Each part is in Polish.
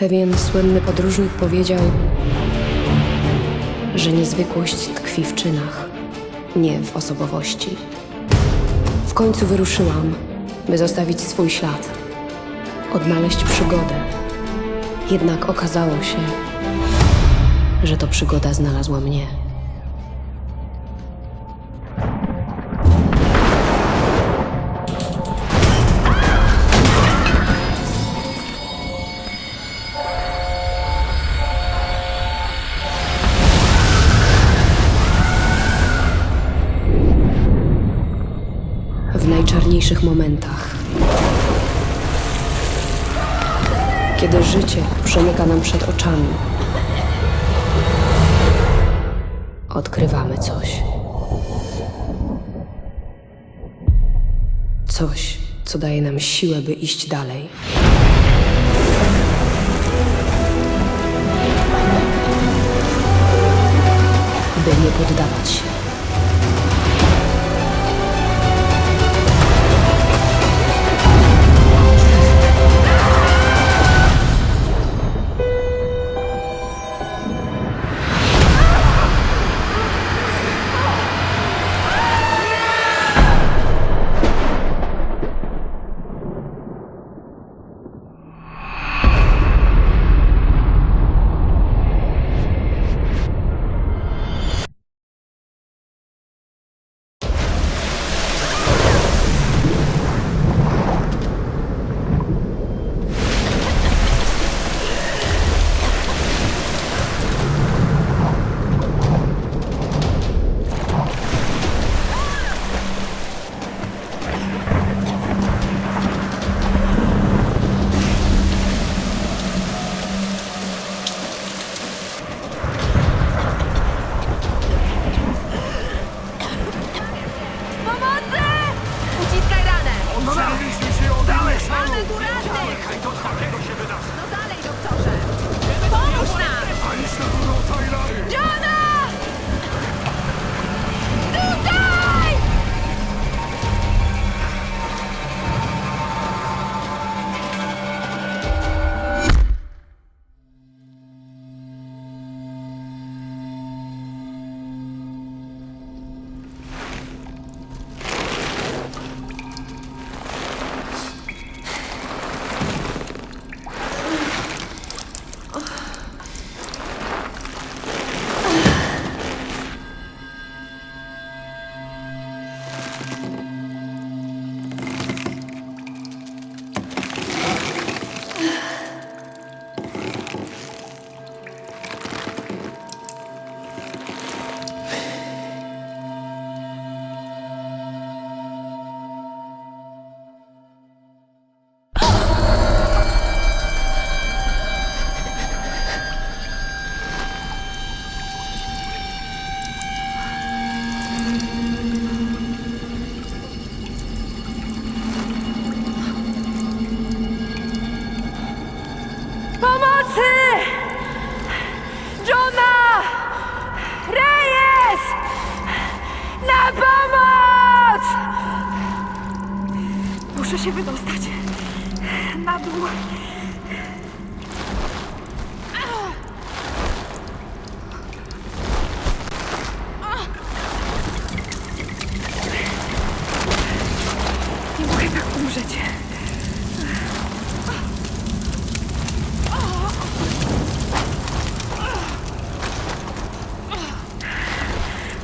Pewien słynny podróżnik powiedział, że niezwykłość tkwi w czynach, nie w osobowości. W końcu wyruszyłam, by zostawić swój ślad, odnaleźć przygodę. Jednak okazało się, że to przygoda znalazła mnie. Najczarniejszych momentach. Kiedy życie przemyka nam przed oczami, odkrywamy coś. Coś, co daje nam siłę, by iść dalej. By nie poddawać się. Pomocy! Jona! Reyes! Na pomoc! Muszę się wydostać. Na dół.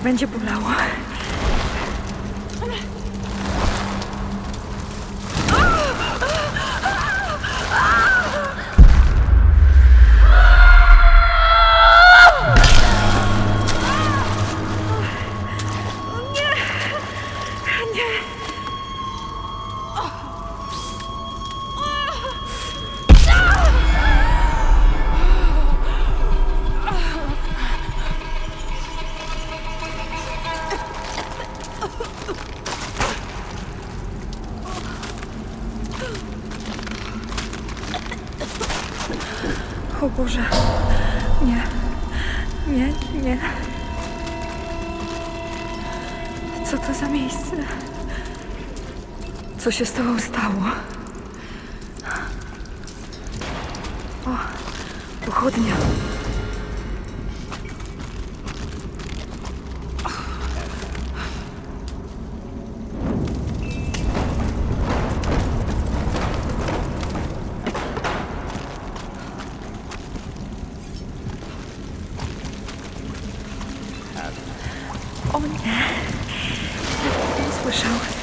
Będzie bolało. O Boże. Nie. Nie, nie. Co to za miejsce? Co się z tobą stało? O, pochodnia. O nie! Nikt nie słyszał.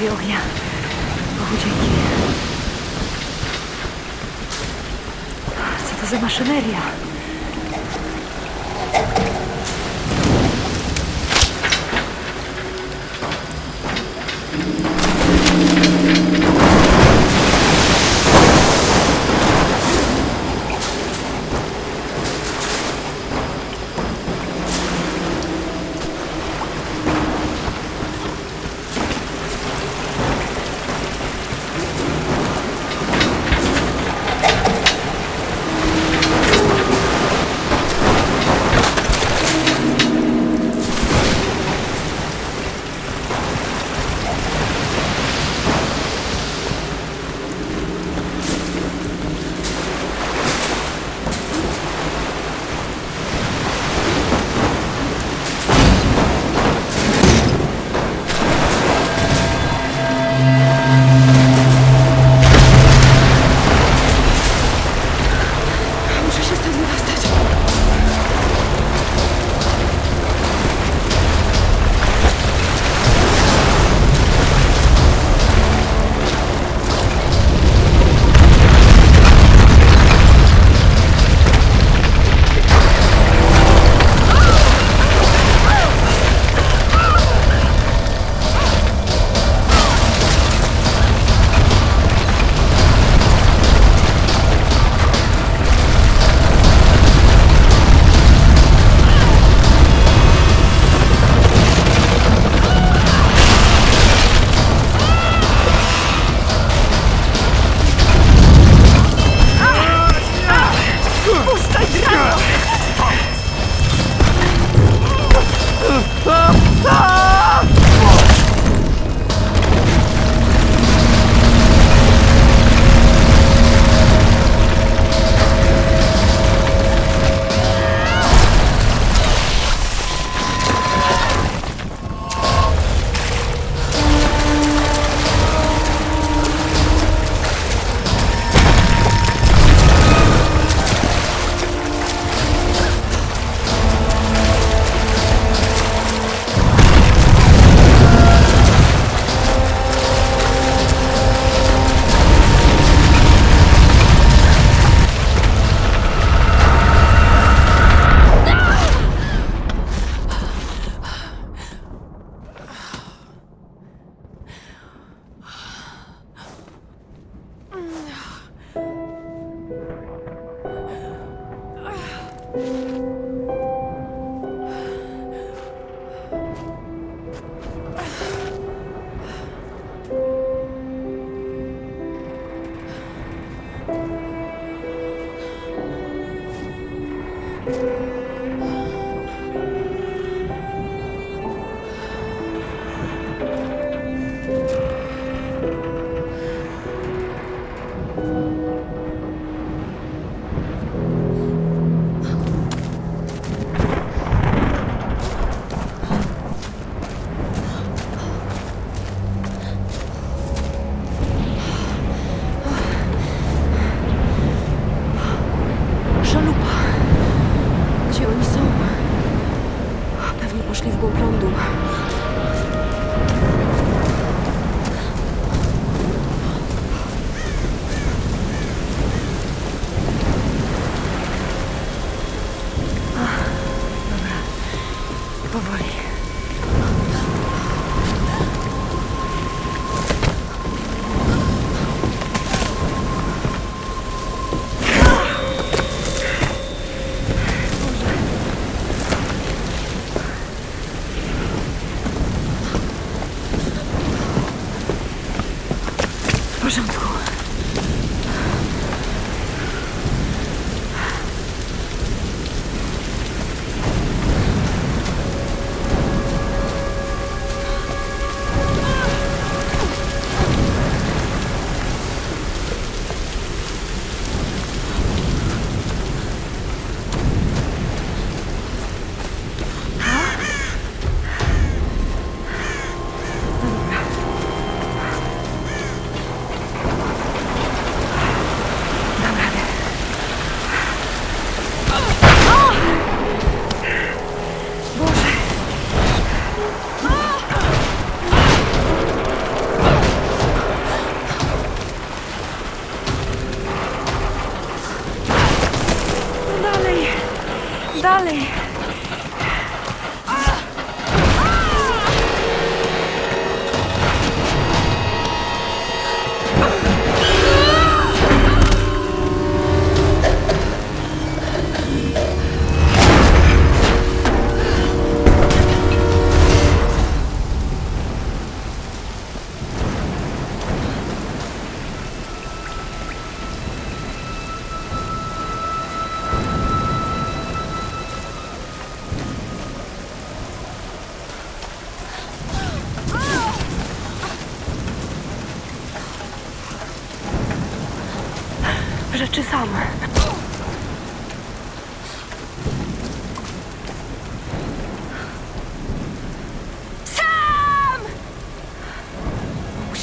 więcej ognia. Bogu dzięki. Co to za maszyneria?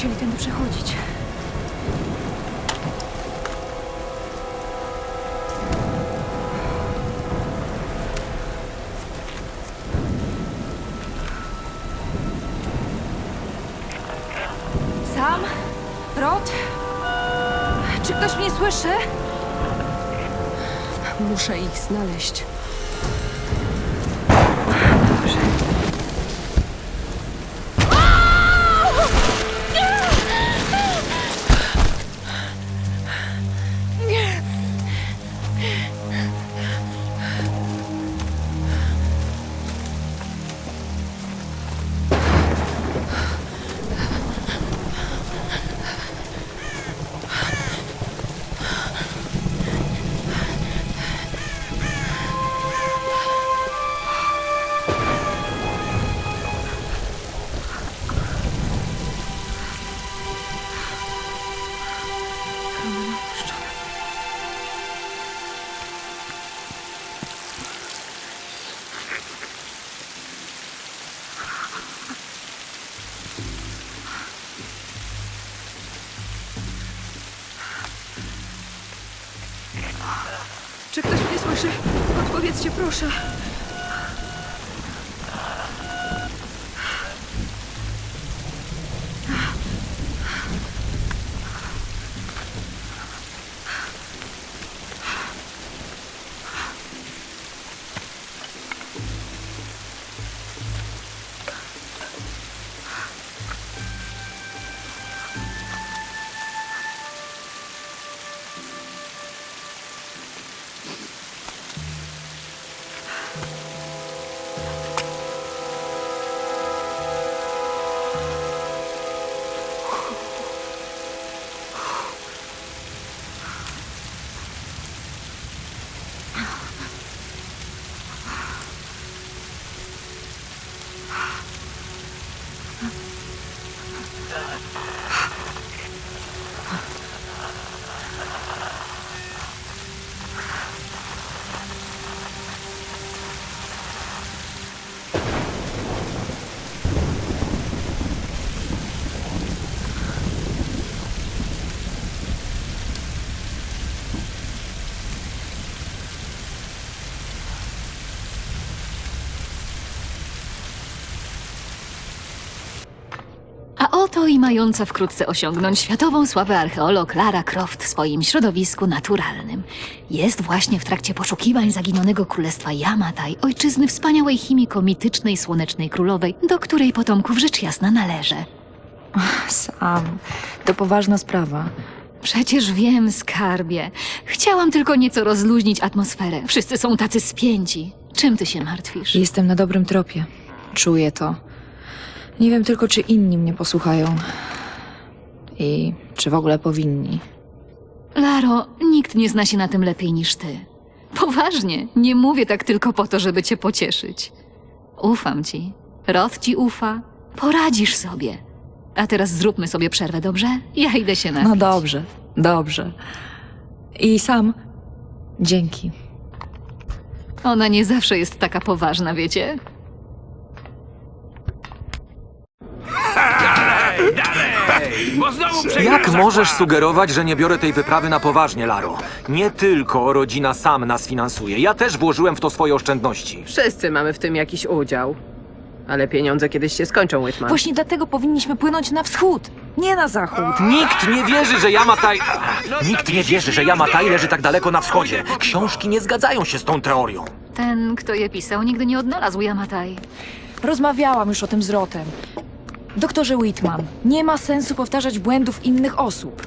Musieli tędy przechodzić. Sam? Rod? Czy ktoś mnie słyszy? Muszę ich znaleźć. Słyszy? Odpowiedzcie, proszę. A oto i mająca wkrótce osiągnąć światową sławę archeolog Lara Croft w swoim środowisku naturalnym. Jest właśnie w trakcie poszukiwań zaginionego królestwa Yamatai, ojczyzny wspaniałej chimiko mitycznej Słonecznej Królowej, do której potomków rzecz jasna należy. Sam, to poważna sprawa. Przecież wiem, skarbie. Chciałam tylko nieco rozluźnić atmosferę. Wszyscy są tacy spięci. Czym ty się martwisz? Jestem na dobrym tropie. Czuję to. Nie wiem tylko, czy inni mnie posłuchają. I czy w ogóle powinni. Laro, nikt nie zna się na tym lepiej niż ty. Poważnie, nie mówię tak tylko po to, żeby cię pocieszyć. Ufam ci. Roth ci ufa. Poradzisz sobie. A teraz zróbmy sobie przerwę, dobrze? Ja idę się napić. No dobrze, dobrze. I sam. Dzięki. Ona nie zawsze jest taka poważna, wiecie? Znowu przegrasz Jak zakład. możesz sugerować, że nie biorę tej wyprawy na poważnie, Laro? Nie tylko rodzina sam nas finansuje. Ja też włożyłem w to swoje oszczędności. Wszyscy mamy w tym jakiś udział. Ale pieniądze kiedyś się skończą, Whitman. Właśnie dlatego powinniśmy płynąć na wschód, nie na zachód. Nikt nie wierzy, że Yamatai... Nikt nie wierzy, że Yamatai leży tak daleko na wschodzie. Książki nie zgadzają się z tą teorią. Ten, kto je pisał, nigdy nie odnalazł Yamatai. Rozmawiałam już o tym z Rotem. Doktorze Whitman, nie ma sensu powtarzać błędów innych osób.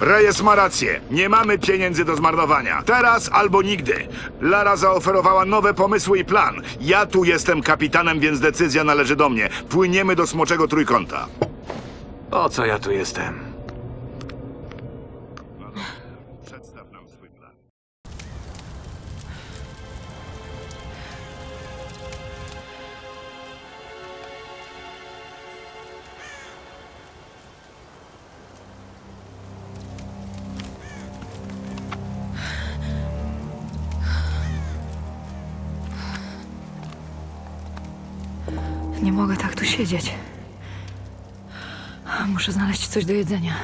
Reyes ma rację. Nie mamy pieniędzy do zmarnowania. Teraz albo nigdy. Lara zaoferowała nowe pomysły i plan. Ja tu jestem kapitanem, więc decyzja należy do mnie. Płyniemy do Smoczego Trójkąta. O co ja tu jestem? Muszę znaleźć coś do jedzenia.